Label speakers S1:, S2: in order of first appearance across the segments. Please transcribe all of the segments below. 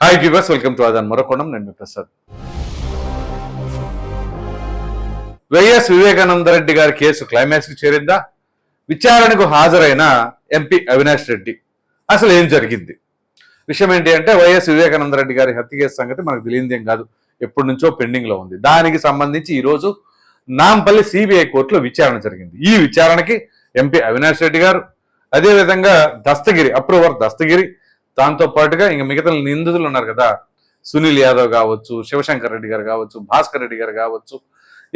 S1: Hi viewers welcome to ఆదాన్ మరొకొండం నేను మీ ప్రసాద్ వైఎస్ వివేకానంద రెడ్డి గారి కేసు క్లైమాక్స్కి చేరిందా? విచారణకు హాజరైన ఎంపీ అవినాష్ రెడ్డి అసలు ఏం జరిగింది? విషయం ఏంటి అంటే వైఎస్ వివేకానంద రెడ్డి గారి హత్య కేసు సంగతి మనకు తెలియదేం కాదు. ఎప్పటి నుంచో పెండింగ్లో ఉంది. దానికి సంబంధించి ఈరోజు నాంపల్లి సిబిఐ కోర్టులో విచారణ జరిగింది. ఈ విచారణకి ఎంపీ అవినాష్ రెడ్డి గారు అదేవిధంగా దస్తగిరి అప్రూవర్ దస్తగిరి దాంతో పాటుగా ఇంకా మిగతా నిందితులు ఉన్నారు కదా. సునీల్ యాదవ్ కావచ్చు శివశంకర్ రెడ్డి గారు కావచ్చు భాస్కర్ రెడ్డి గారు కావచ్చు.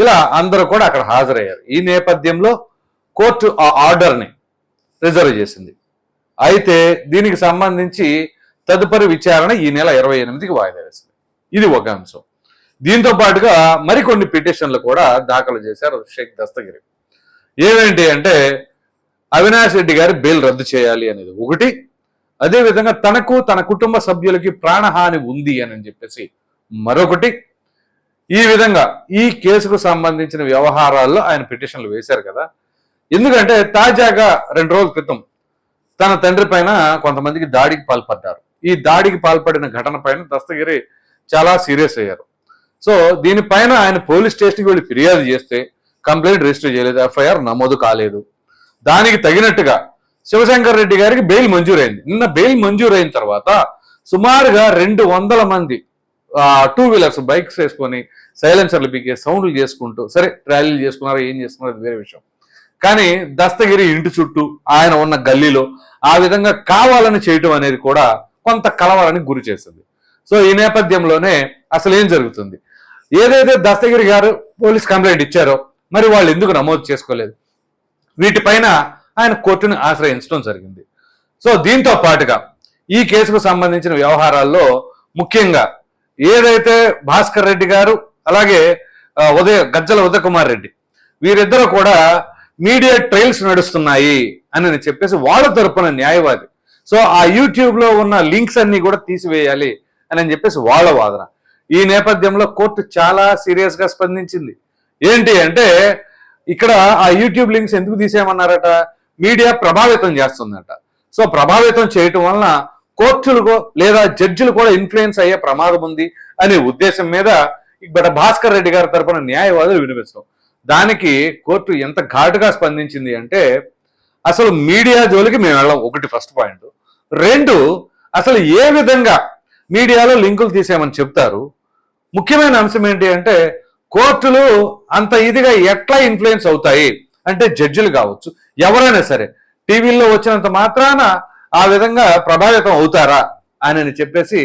S1: ఇలా అందరూ కూడా అక్కడ హాజరయ్యారు. ఈ నేపథ్యంలో కోర్టు ఆ ఆర్డర్ని రిజర్వ్ చేసింది. అయితే దీనికి సంబంధించి తదుపరి విచారణ ఈ నెల ఇరవై ఎనిమిదికి వాయిదా వేసింది. ఇది ఒక అంశం. దీంతో పాటుగా మరికొన్ని పిటిషన్లు కూడా దాఖలు చేశారు షేక్ దస్తగిరి. ఏమేంటి అంటే అవినాష్ రెడ్డి గారి బెయిల్ రద్దు చేయాలి అనేది ఒకటి. అదేవిధంగా తనకు తన కుటుంబ సభ్యులకి ప్రాణహాని ఉంది అని చెప్పేసి మరొకటి. ఈ విధంగా ఈ కేసుకు సంబంధించిన వ్యవహారాల్లో ఆయన పిటిషన్లు వేశారు కదా. ఎందుకంటే తాజాగా రెండు రోజుల క్రితం తన తండ్రి పైన కొంతమందికి దాడికి పాల్పడ్డారు. ఈ దాడికి పాల్పడిన ఘటన పైన దస్తగిరి చాలా సీరియస్ అయ్యారు. సో దీనిపైన ఆయన పోలీస్ స్టేషన్కి వెళ్ళి ఫిర్యాదు చేస్తే కంప్లైంట్ రిజిస్టర్ చేయలేదు ఎఫ్ఐఆర్ నమోదు కాలేదు. దానికి తగినట్టుగా శివశంకర్ రెడ్డి గారికి బెయిల్ మంజూరైంది. నిన్న బెయిల్ మంజూరైన తర్వాత సుమారుగా రెండు వందల మంది టూ వీలర్స్ బైక్స్ వేసుకొని సైలెన్సర్లు పీకే సౌండ్లు చేసుకుంటూ సరే ర్యాలీలు చేసుకున్నారు ఏం చేసుకున్నారు వేరే విషయం. కానీ దస్తగిరి ఇంటి చుట్టూ ఆయన ఉన్న గల్లీలో ఆ విధంగా కావాలని చేయటం అనేది కూడా కొంత కలవరానికి గురి చేస్తుంది సో ఈ నేపథ్యంలోనే అసలు ఏం జరుగుతుంది? ఏదైతే దస్తగిరి గారు పోలీస్ కంప్లైంట్ ఇచ్చారో మరి వాళ్ళు ఎందుకు నమోదు చేసుకోలేదు? వీటిపైన ఆయన కోర్టును ఆశ్రయించడం జరిగింది. సో దీంతో పాటుగా ఈ కేసుకు సంబంధించిన వ్యవహారాల్లో ముఖ్యంగా ఏదైతే భాస్కర్ రెడ్డి గారు అలాగే ఉదయ గజ్జల ఉదయకుమార్ రెడ్డి వీరిద్దరూ కూడా మీడియా ట్రయల్స్ నడుస్తున్నాయి అని చెప్పేసి వాళ్ళ తరపున న్యాయవాది. సో ఆ యూట్యూబ్లో ఉన్న లింక్స్ అన్ని కూడా తీసివేయాలి అని చెప్పేసి వాళ్ళ వాదన. ఈ నేపథ్యంలో కోర్టు చాలా సీరియస్గా స్పందించింది. ఏంటి అంటే ఇక్కడ ఆ యూట్యూబ్ లింక్స్ ఎందుకు తీసేయమన్నారట? మీడియా ప్రభావితం చేస్తుందట. సో ప్రభావితం చేయటం వలన కోర్టులకు లేదా జడ్జిలు కూడా ఇన్ఫ్లుయెన్స్ అయ్యే ప్రమాదం ఉంది అనే ఉద్దేశం మీద ఇక్కడ భాస్కర్ రెడ్డి గారి తరఫున న్యాయవాదులు వినిపిస్తాం దానికి కోర్టు ఎంత ఘాటుగా స్పందించింది అంటే అసలు మీడియా జోలికి మేము వెళ్ళాం ఒకటి ఫస్ట్ పాయింట్. రెండు అసలు ఏ విధంగా మీడియాలో లింకులు తీసేయమని చెప్తారు. ముఖ్యమైన అంశం ఏంటి అంటే కోర్టులు అంత ఇదిగా ఎట్లా ఇన్ఫ్లుయెన్స్ అవుతాయి? అంటే జడ్జిలు కావచ్చు ఎవరైనా సరే టీవీల్లో వచ్చినంత మాత్రాన ఆ విధంగా ప్రభావితం అవుతారా అని చెప్పేసి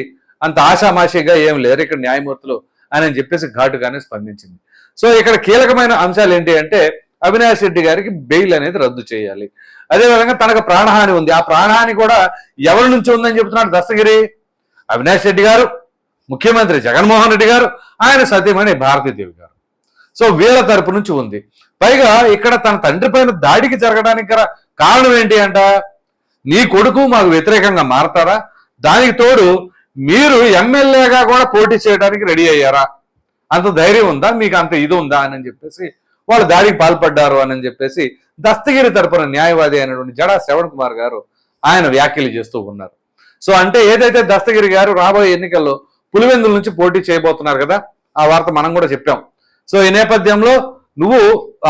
S1: అంత ఆషామాషిగా ఏం లేరు. ఇక్కడ న్యాయమూర్తులు అని చెప్పేసి ఘాటుగానే స్పందించింది. సో ఇక్కడ కీలకమైన అంశాలు ఏంటి అంటే అవినాష్ రెడ్డి గారికి బెయిల్ అనేది రద్దు చేయాలి. అదేవిధంగా తనకు ప్రాణహాని ఉంది. ఆ ప్రాణహాని కూడా ఎవరి నుంచి ఉందని చెబుతున్నాడు దస్తగిరి? అవినాష్ రెడ్డి గారు ముఖ్యమంత్రి జగన్మోహన్ రెడ్డి గారు ఆయన సతీమణి భారతీదేవి గారు. సో వీళ్ళ తరపు నుంచి ఉంది. పైగా ఇక్కడ తన తండ్రి పైన దాడికి జరగడానికి గల కారణం ఏంటి అంట? నీ కొడుకు మాకు వ్యతిరేకంగా మారతారా? దానికి తోడు మీరు ఎమ్మెల్యేగా కూడా పోటీ చేయడానికి రెడీ అయ్యారా? అంత ధైర్యం ఉందా? మీకు అంత ఇది ఉందా? అని చెప్పేసి వాళ్ళు దాడికి పాల్పడ్డారు అని చెప్పేసి దస్తగిరి తరపున న్యాయవాది అయినటువంటి జడా శ్రవణ్ కుమార్ గారు ఆయన వ్యాఖ్యలు చేస్తూ ఉన్నారు. సో అంటే ఏదైతే దస్తగిరి గారు రాబోయే ఎన్నికల్లో పులివెందుల నుంచి పోటీ చేయబోతున్నారు కదా ఆ వార్త మనం కూడా చెప్పాం. సో ఈ నేపథ్యంలో నువ్వు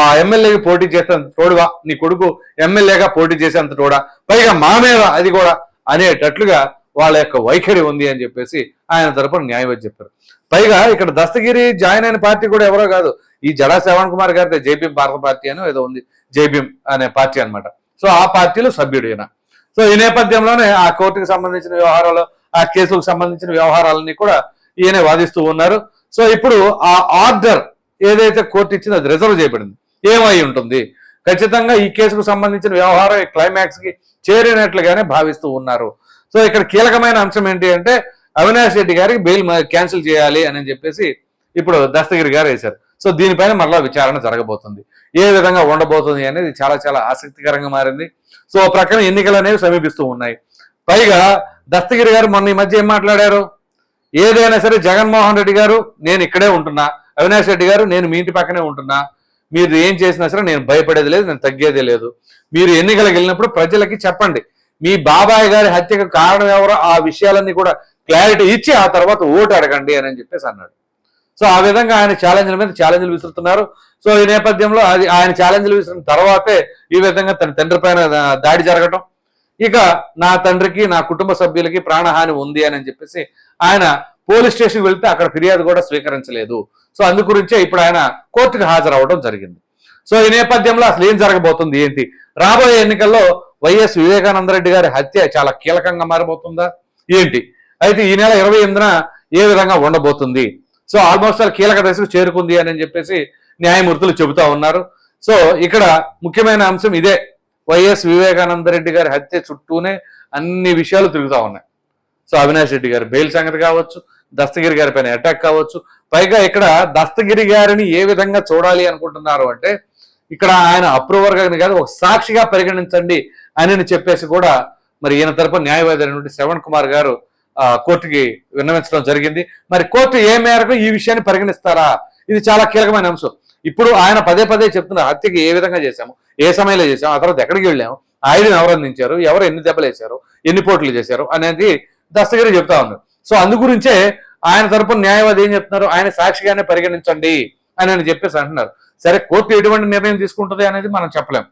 S1: ఆ ఎమ్మెల్యేకి పోటీ చేసేంత తోడువా? నీ కొడుకు ఎమ్మెల్యేగా పోటీ చేసేంత తోడా? పైగా మా మీద అది కూడా అనేటట్లుగా వాళ్ళ యొక్క వైఖరి ఉంది అని చెప్పేసి ఆయన తరపున న్యాయవాది చెప్పారు. పైగా ఇక్కడ దస్తగిరి జాయిన్ అయిన పార్టీ కూడా ఎవరో కాదు. ఈ జడా శ్రవణ్ కుమార్ గారి జేపీఎం భారత పార్టీ అని ఏదో ఉంది. జేపీఎం అనే పార్టీ అనమాట సో ఆ పార్టీలో సభ్యుడు ఈయన. సో ఈ నేపథ్యంలోనే ఆ కోర్టుకు సంబంధించిన వ్యవహారాలు ఆ కేసులకు సంబంధించిన వ్యవహారాలన్నీ కూడా ఈయనే వాదిస్తూ ఉన్నారు. సో ఇప్పుడు ఆ ఆర్డర్ ఏదైతే కోర్టు ఇచ్చిందో అది రిజర్వ్ చేయబడింది. ఏమై ఉంటుంది? ఖచ్చితంగా ఈ కేసుకు సంబంధించిన వ్యవహారం క్లైమాక్స్కి చేరినట్లుగానే భావిస్తూ ఉన్నారు. సో ఇక్కడ కీలకమైన అంశం ఏంటి అంటే అవినాష్ రెడ్డి గారికి బెయిల్ క్యాన్సిల్ చేయాలి అని చెప్పేసి ఇప్పుడు దస్తగిరి గారు వేశారు. సో దీనిపైన మరలా విచారణ జరగబోతుంది. ఏ విధంగా ఉండబోతుంది అనేది చాలా చాలా ఆసక్తికరంగా మారింది. సో ప్రక్కన ఎన్నికలు అనేవి సమీపిస్తూ ఉన్నాయి. పైగా దస్తగిరి గారు మొన్న ఈ మధ్య ఏం మాట్లాడారు? ఏదైనా సరే జగన్మోహన్ రెడ్డి గారు నేను ఇక్కడే ఉంటున్నా. అవినాష్ రెడ్డి గారు నేను మీ ఇంటి పక్కనే ఉంటున్నా. మీరు ఏం చేసినా సరే నేను భయపడేది లేదు నేను తగ్గేది లేదు. మీరు ఎన్నికలకు వెళ్ళినప్పుడు ప్రజలకి చెప్పండి. మీ బాబాయ్ గారి హత్యకు కారణం ఎవరో ఆ విషయాలన్నీ కూడా క్లారిటీ ఇచ్చి ఆ తర్వాత ఓటు అడగండి అని చెప్పేసి అన్నాడు. సో ఆ విధంగా ఆయన ఛాలెంజ్ల మీద ఛాలెంజ్లు విసురుతున్నారు. సో ఈ నేపథ్యంలో అది ఆయన ఛాలెంజ్లు విసిరిన తర్వాతే ఈ విధంగా తన తండ్రి పైన దాడి జరగటం. ఇక నా తండ్రికి నా కుటుంబ సభ్యులకి ప్రాణహాని ఉంది అని చెప్పేసి ఆయన పోలీస్ స్టేషన్ వెళ్తే అక్కడ ఫిర్యాదు కూడా స్వీకరించలేదు. సో అందు గురించే ఇప్పుడు ఆయన కోర్టుకు హాజరవడం జరిగింది. సో ఈ నేపథ్యంలో అసలు ఏం జరగబోతుంది ఏంటి? రాబోయే ఎన్నికల్లో వైఎస్ వివేకానంద రెడ్డి గారి హత్య చాలా కీలకంగా మారబోతుందా ఏంటి? అయితే ఈ నెల ఇరవై ఎనిమిదిన ఏ విధంగా ఉండబోతుంది? సో ఆల్మోస్ట్ ఆల్ కీలక దశకు చేరుకుంది అని చెప్పేసి న్యాయమూర్తులు చెబుతా ఉన్నారు. సో ఇక్కడ ముఖ్యమైన అంశం ఇదే. వైఎస్ వివేకానంద రెడ్డి గారి హత్య చుట్టూనే అన్ని విషయాలు తిరుగుతా ఉన్నాయి. సో అవినాష్ రెడ్డి గారి బెయిల్ సంగతి కావచ్చు దస్తగిరి గారి పైన అటాక్ కావచ్చు. పైగా ఇక్కడ దస్తగిరి గారిని ఏ విధంగా చూడాలి అనుకుంటున్నారు అంటే ఇక్కడ ఆయన అప్రూవర్ గారిని కాదు ఒక సాక్షిగా పరిగణించండి అని చెప్పేసి కూడా మరి ఈయన తరపు న్యాయవాది అయినటువంటి శ్రవణ్ కుమార్ గారు ఆ, కోర్టుకి విన్నవించడం జరిగింది. మరి కోర్టు ఏ మేరకు ఈ విషయాన్ని పరిగణిస్తారా? ఇది చాలా కీలకమైన అంశం. ఇప్పుడు ఆయన పదే పదే చెప్తున్న హత్యకి ఏ విధంగా చేశాము? ఏ సమయంలో చేశాము? ఆ తర్వాత ఎక్కడికి వెళ్ళాము? ఆయుధం ఎవరు అందించారు ఎవరు ఎన్ని దెబ్బలు వేశారు ఎన్ని పోట్లు చేశారు? అనేది దస్తగిరి చెప్తా ఉన్నారు సో అందు గురించే ఆయన తరపున న్యాయవాది ఏం చెప్తున్నారు? ఆయన సాక్షిగానే పరిగణించండి అని అని చెప్పేసి అంటున్నారు. సరే కోర్టు ఎటువంటి నిర్ణయం తీసుకుంటుంది అనేది మనం చెప్పలేం.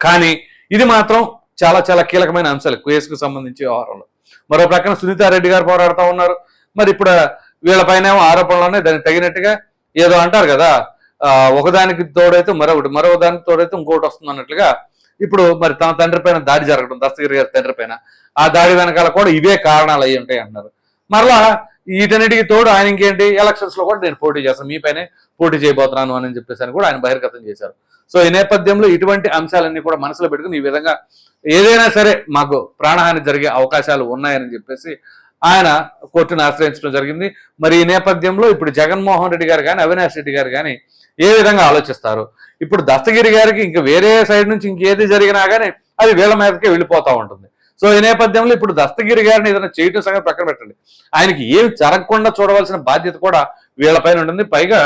S1: కానీ ఇది మాత్రం చాలా చాలా కీలకమైన అంశాలు. కేసుకు సంబంధించి వ్యవహారంలో. మరో ప్రక్కన సునీతారెడ్డి గారు పోరాడుతూ ఉన్నారు. మరి ఇప్పుడు వీళ్ళపైన ఆరోపణలోనే దానికి తగినట్టుగా ఏదో అంటారు కదా ఒకదానికి తోడైతే మరొకటి మరో దానికి తోడైతే ఇంకోటి వస్తుంది అన్నట్లుగా ఇప్పుడు మరి తన తండ్రి పైన దాడి జరగడం దస్తగిరి గారి తండ్రి పైన. ఆ దాడి వెనకాల కూడా ఇవే కారణాలు అయ్యి ఉంటాయి అంటున్నారు. మరలా వీటన్నిటికి తోడు ఆయన ఇంకేంటి? ఎలక్షన్స్లో కూడా నేను పోటీ చేస్తాను. మీ పైనే పోటీ చేయబోతున్నాను అని చెప్పేసి అని కూడా ఆయన బహిర్గతం చేశారు. సో ఈ నేపథ్యంలో ఇటువంటి అంశాలన్నీ కూడా మనసులో పెట్టుకుని ఈ విధంగా ఏదైనా సరే మాకు ప్రాణహాని జరిగే అవకాశాలు ఉన్నాయని చెప్పేసి ఆయన కోర్టును ఆశ్రయించడం జరిగింది. మరి ఈ నేపథ్యంలో ఇప్పుడు జగన్మోహన్ రెడ్డి గారు కానీ అవినాష్ రెడ్డి గారు కానీ ఏ విధంగా ఆలోచిస్తారు? ఇప్పుడు దస్తగిరి గారికి ఇంకా వేరే సైడ్ నుంచి ఇంకేది జరిగినా కానీ అది వీళ్ళ మీదకే వెళ్ళిపోతూ ఉంటుంది. సో ఈ నేపథ్యంలో ఇప్పుడు దస్తగిరి గారిని ఏదైనా చేయటం సంగతి పక్కన పెట్టండి. ఆయనకి ఏం జరగకుండా చూడవలసిన బాధ్యత కూడా వీళ్ళపైన ఉంటుంది. పైగా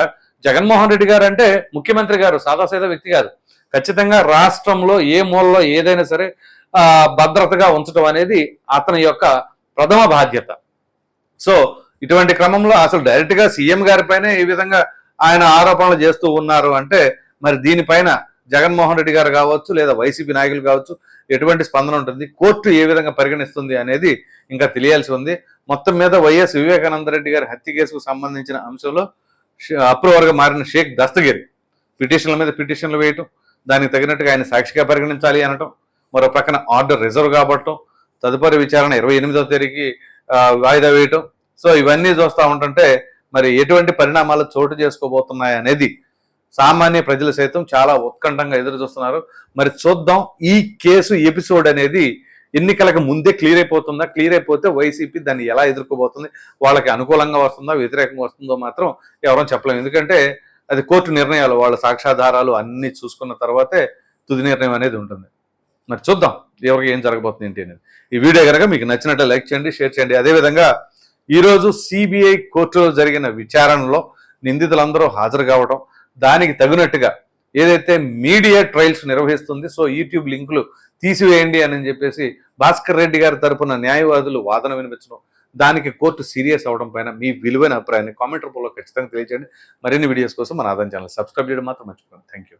S1: జగన్మోహన్ రెడ్డి గారు అంటే ముఖ్యమంత్రి గారు సాదాసీదా వ్యక్తి కాదు. ఖచ్చితంగా రాష్ట్రంలో ఏ మూలలో ఏదైనా సరే భద్రతగా ఉంచడం అనేది అతని యొక్క ప్రథమ బాధ్యత. సో ఇటువంటి క్రమంలో అసలు డైరెక్ట్గా సీఎం గారి పైన ఈ విధంగా ఆయన ఆరోపణలు చేస్తూ ఉన్నారు అంటే మరి దీనిపైన జగన్మోహన్ రెడ్డి గారు కావచ్చు లేదా వైసీపీ నాయకులు కావచ్చు ఎటువంటి స్పందన ఉంటుంది కోర్టు ఏ విధంగా పరిగణిస్తుంది అనేది ఇంకా తెలియాల్సి ఉంది. మొత్తం మీద వైఎస్ వివేకానంద రెడ్డి గారి హత్య కేసుకు సంబంధించిన అంశంలో అప్రూవర్గా మారిన షేక్ దస్తగిరి. పిటిషన్ల మీద పిటిషన్లు వేయటం దానికి తగినట్టుగా ఆయన సాక్షిగా పరిగణించాలి అనటం మరో ప్రక్కన ఆర్డర్ రిజర్వ్ కాబట్టం తదుపరి విచారణ ఇరవై ఎనిమిదవ తేదీకి వాయిదా వేయటం. సో ఇవన్నీ చూస్తూ ఉంటుంటే మరి ఎటువంటి పరిణామాలు చోటు చేసుకోబోతున్నాయి అనేది సామాన్య ప్రజలు సైతం చాలా ఉత్కంఠంగా ఎదురు చూస్తున్నారు. మరి చూద్దాం ఈ కేసు ఎపిసోడ్ అనేది ఎన్నికలకు ముందే క్లియర్ అయిపోతుందా? క్లియర్ అయిపోతే వైసీపీ దాన్ని ఎలా ఎదుర్కోబోతుంది? వాళ్ళకి అనుకూలంగా వస్తుందా? వ్యతిరేకంగా వస్తుందో మాత్రం ఎవరూ చెప్పలేము. ఎందుకంటే అది కోర్టు నిర్ణయాలు వాళ్ళ సాక్ష్యాధారాలు అన్ని చూసుకున్న తర్వాతే తుది నిర్ణయం అనేది ఉంటుంది. మరి చూద్దాం ఎవరికి ఏం జరగబోతుంది ఏంటి అనేది. ఈ వీడియో కనుక మీకు నచ్చినట్టు లైక్ చేయండి షేర్ చేయండి. అదేవిధంగా ఈరోజు సిబిఐ కోర్టులో జరిగిన విచారణలో నిందితులందరూ హాజరు కావడం దానికి తగినట్టుగా ఏదైతే మీడియా ట్రయల్స్ నిర్వహిస్తుంది సో యూట్యూబ్ లింకులు తీసివేయండి అని చెప్పేసి భాస్కర్ రెడ్డి గారి తరపున న్యాయవాదులు వాదన వినిపించడం దానికి కోర్టు సీరియస్ అవడం పైన మీ విలువైన అభిప్రాయాన్ని కామెంట్ రూపంలో ఖచ్చితంగా తెలియజేయండి మరిన్ని వీడియోస్ కోసం మన ఆదాయం ఛానల్ సబ్స్క్రైబ్ చేయడం మాత్రం మర్చిపోండి థ్యాంక్ యూ